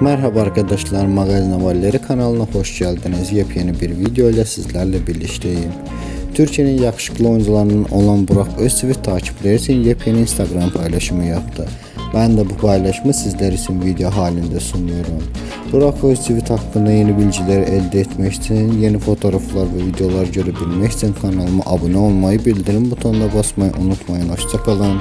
Merhaba arkadaşlar, Magazin Haberleri kanalına hoş geldiniz. Yepyeni bir video ile sizlerle birlikteyim. Türkiye'nin yakışıklı oyuncularından olan Burak Özçivit takipçileri için yepyeni Instagram paylaşımı yaptı. Ben de bu paylaşımı sizler için video halinde sunuyorum. Burak Özçivit hakkında yeni bilgiler elde etmek için, yeni fotoğraflar ve videolar görebilmek için kanalıma abone olmayı, bildirim butonuna basmayı unutmayın. Hoşçakalın.